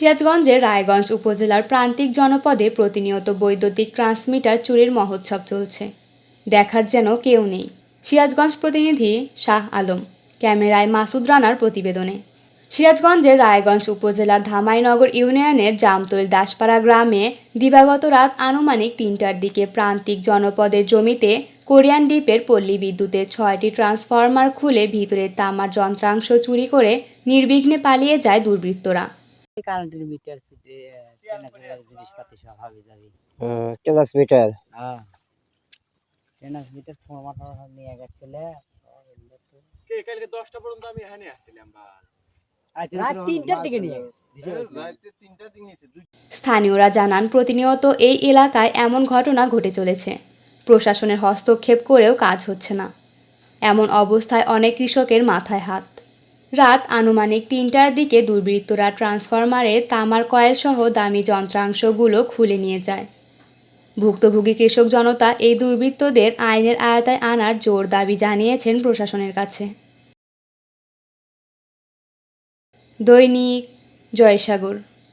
সিরাজগঞ্জের রায়গঞ্জ উপজেলার প্রান্তিক জনপদে প্রতিনিয়ত বৈদ্যুতিক ট্রান্সমিটার চুরির মহোৎসব চলছে। দেখার যেন কেউ নেই। সিরাজগঞ্জ প্রতিনিধি শাহ আলম, ক্যামেরায় মাসুদ রানার প্রতিবেদনে। সিরাজগঞ্জের রায়গঞ্জ উপজেলার ধামাইনগর ইউনিয়নের জামতৈল দাসপাড়া গ্রামে দিবাগত রাত আনুমানিক তিনটার দিকে প্রান্তিক জনপদের জমিতে কোরিয়ান দ্বীপের পল্লী বিদ্যুতের ছয়টি ট্রান্সফরমার খুলে ভিতরে তামার যন্ত্রাংশ চুরি করে নির্বিঘ্নে পালিয়ে যায় দুর্বৃত্তরা। কারেন্টের মিটার জিনিসপাতি সব হবে যাবে ক্লাস মিটার? হ্যাঁ। টেনাস মিটার ফর্মাট নিয়ে গেছিল। কে কালকে দশটা পর্যন্ত আমি এখানে আসছিলাম বা রাত তিনটার দিকে নিয়ে গেছে। রাতে তিনটা দিন নিয়েছে দুই স্থানীয়রা জানান প্রতিনিয়ত এই এলাকায় এমন ঘটনা ঘটে চলেছে। প্রশাসনের হস্তক্ষেপ করেও কাজ হচ্ছে না। এমন অবস্থায় অনেক কৃষকের মাথায় হাত। রাত আনুমানিক তিনটার দিকে দুর্বৃত্তরা ট্রান্সফরমারের তামার কয়েলসহ দামি যন্ত্রাংশগুলো খুলে নিয়ে যায়। ভুক্তভোগী কৃষক জনতা এই দুর্বৃত্তদের আইনের আয়তায় আনার জোর দাবি জানিয়েছেন প্রশাসনের কাছে। দৈনিক জয়সাগর